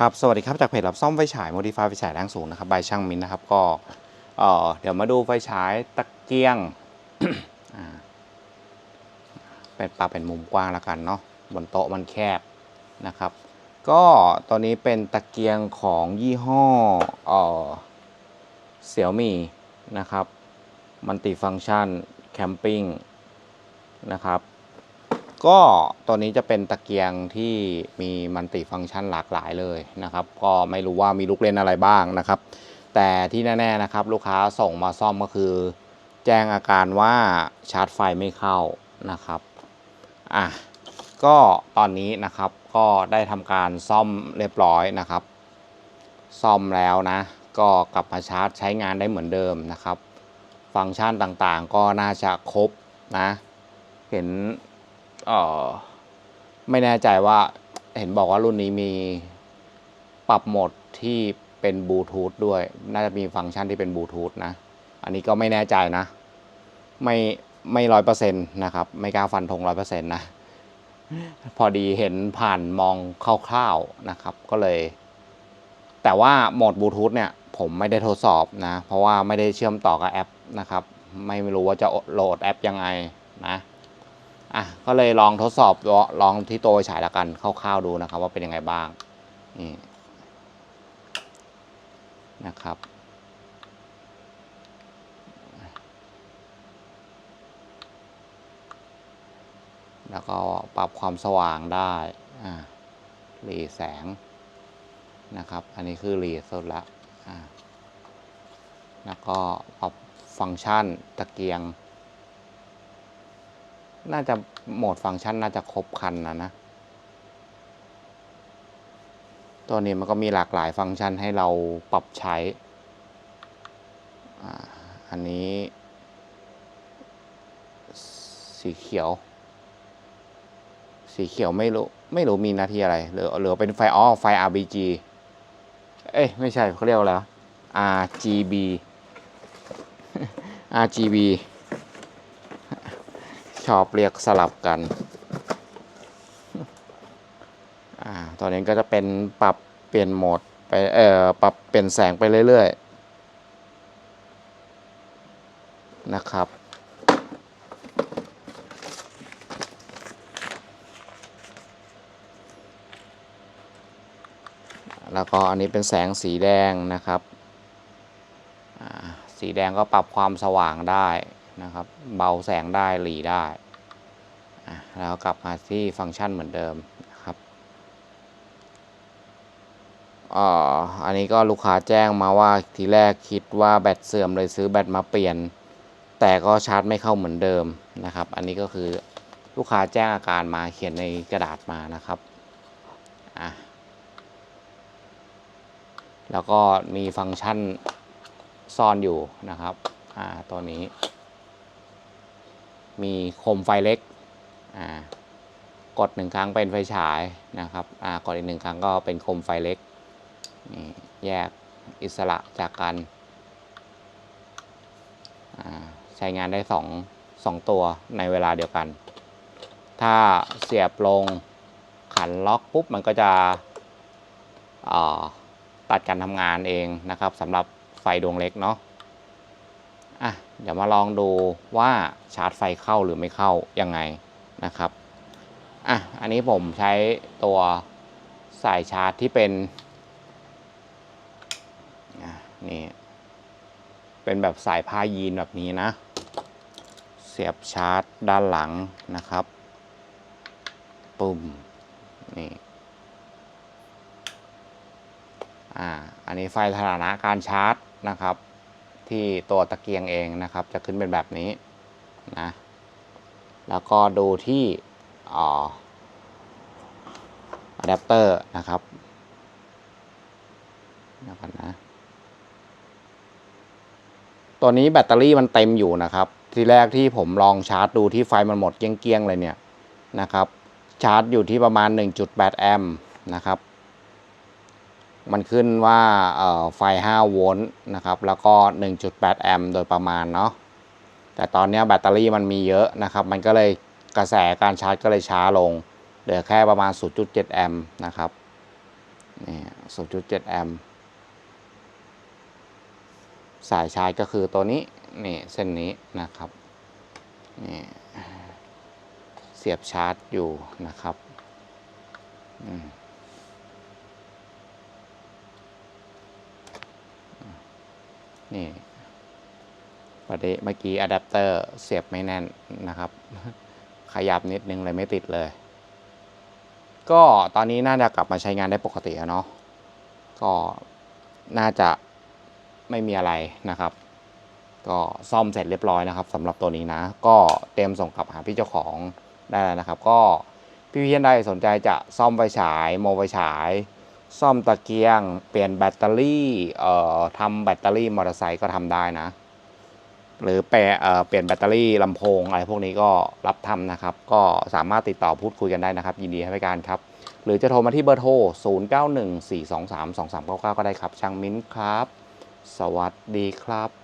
ครับ สวัสดีครับ จากเพจรับซ่อมไฟฉาย Modify ไฟฉายแรงสูงนะครับใบช่างมินนะครับ ก็เอ่อเดี๋ยวมาดูไฟฉายตะเกียง เป็นปรับเป็นมุมกว้างแล้วกันเนาะ บนโต๊ะมันแคบนะครับ ก็ตัวนี้เป็นตะเกียงของยี่ห้อเอ่อเสี่ยวมี่นะครับ มัลติฟัง c t ชันแคมปิ้งนะครับ ก็ตัวนี้จะเป็นตะเกียงที่มีมัลติฟังก์ชันหลากหลายเลยนะครับ ก็ไม่รู้ว่ามีลูกเล่นอะไรบ้างนะครับ แต่ที่แน่ๆนะครับ ลูกค้าส่งมาซ่อมก็คือ แจ้งอาการว่าชาร์จไฟไม่เข้านะครับอะก็ตอนนี้นะครับก็ได้ทำการซ่อมเรียบร้อยนะครับ ซ่อมแล้วนะ ก็กลับมาชาร์จใช้งานได้เหมือนเดิมนะครับ ฟังก์ชันต่างๆ ก็น่าจะครบนะ เห็น เออไม่แน่ใจว่าเห็นบอกว่ารุ่นนี้มีปรับโหมดที่เป็นบลูทูธด้วย น่าจะมีฟังก์ชันที่เป็นบลูทูธนะ อันนี้ก็ไม่แน่ใจนะ ไม่ไม่ร้อยเปอร์เซ็นต์นะครับ ไม่กล้าฟันธงร้อยเปอร์เซ็นต์นะ พอดีเห็นผ่านมองคร่าวๆนะครับ ก็เลย แต่ว่าโหมดบลูทูธเนี่ย ผมไม่ได้ทดสอบนะ เพราะว่าไม่ได้เชื่อมต่อกับแอปนะครับ ไม่รู้ว่าจะโหลดแอปยังไงนะ อะก็เลยลองทดสอบลองที่ตัวฉายละกันคร่าวๆดูนะครับ ว่าเป็นยังไงบ้างนี่นะครับแล้วก็ปรับความสว่างได้อ่าหลีแสงนะครับ อันนี้คือหลีสุดละอ่าแล้วก็ปรับฟังก์ชันตะเกียง น่าจะโหมดฟังก์ชันน่าจะครบคันนะนะ ตัวนี้มันก็มีหลากหลายฟังก์ชันให้เราปรับใช้อ่าอันนี้ สีเขียว สีเขียวไม่รู้ ไม่รู้มีหน้าที่อะไรหรือหรือเป็นไฟอ๋อไฟ RBG เอ้ย ไม่ใช่เขาเรียกว่าอะไร RGB RGB ชอบเรียกสลับกัน อ่า ตอนนี้ก็จะเป็นปรับเปลี่ยนโหมดไป เอ่อ ปรับเปลี่ยนแสงไปเรื่อยๆ นะครับแล้วก็อันนี้เป็นแสงสีแดงนะครับอ่าสีแดงก็ปรับความสว่างได้ นะครับ เบาแสงได้หลีได้แล้วกลับมาที่ฟังก์ชันเหมือนเดิมนะครับอ่ออันนี้ก็ลูกค้าแจ้งมาว่าทีแรกคิดว่าแบตเสื่อมเลยซื้อแบตมาเปลี่ยน แต่ก็ชาร์จไม่เข้าเหมือนเดิมนะครับ อันนี้ก็คือลูกค้าแจ้งอาการมาเขียนในกระดาษมานะครับอะแล้วก็มีฟังก์ชันซ่อนอยู่นะครับ อ่า ตัวนี้ มีโคมไฟเล็กกดหนึ่งครั้งเป็นไฟฉายนะครับกดอีกหนึ่งครั้งก็เป็นโคมไฟเล็กนี่แยกอิสระจากกันใช้งานได้สองสองตัวในเวลาเดียวกัน ถ้าเสียบลงขันล็อกปุ๊บมันก็จะตัดการทำงานเองนะครับสำหรับไฟดวงเล็กเนาะอะ เดี๋ยวมาลองดูว่าชาร์จไฟเข้าหรือไม่เข้ายังไงนะครับอะอันนี้ผมใช้ตัวสายชาร์จที่เป็นอะนี่เป็นแบบสายผ้ายีนแบบนี้นะ เสียบชาร์จด้านหลังนะครับปุ่มนี่อ่าอันนี้ไฟสถานะการชาร์จนะครับ ที่ตัวตะเกียงเองนะครับ จะขึ้นเป็นแบบนี้นะแล้วก็ดูที่อ่าอะแดปเตอร์นะครับนะครับนะ ตัวนี้แบตเตอรี่มันเต็มอยู่นะครับ ทีแรกที่ผมลองชาร์จดูที่ไฟมันหมดเกี้ยงๆเลยเนี่ยนะครับ ชาร์จอยู่ที่ประมาณ 1.8 แอมป์นะครับ มันขึ้นว่าไฟ 5 โวลต์นะครับ แล้วก็ 1.8 แอมป์โดยประมาณเนาะ แต่ตอนนี้แบตเตอรี่มันมีเยอะนะครับ มันก็เลยกระแสการชาร์จก็เลยช้าลง เหลือแค่ประมาณ 0.7 แอมป์นะครับ นี่ 0.7 แอมป์ สายชาร์จก็คือตัวนี้ นี่เส้นนี้นะครับ นี่เสียบชาร์จอยู่นะครับ อืม นี่ประเดะเมื่อกี้อะแดปเตอร์เสียบไม่แน่นนะครับ ขยับนิดนึงเลยไม่ติดเลย ก็ตอนนี้น่าจะกลับมาใช้งานได้ปกติแล้วเนาะก็น่าจะไม่มีอะไรนะครับ ก็ซ่อมเสร็จเรียบร้อยนะครับสำหรับตัวนี้นะ ก็เตรียมส่งกลับหาพี่เจ้าของได้แล้วนะครับ ก็พี่พี่ท่านใดสนใจจะซ่อมไฟฉายโมไฟฉาย ซ่อมตะเกียง เปลี่ยนแบตเตอรี่เอ่อทำแบตเตอรี่มอเตอร์ไซค์ก็ทำได้นะ หรือแปลเอ่อเปลี่ยนแบตเตอรี่ลำโพงอะไรพวกนี้ก็รับทำนะครับ ก็สามารถติดต่อพูดคุยกันได้นะครับ ยินดีให้บริการครับ หรือจะโทรมาที่เบอร์โทร 0914232399 ก็ได้ครับช่างมิ้นครับ สวัสดีครับ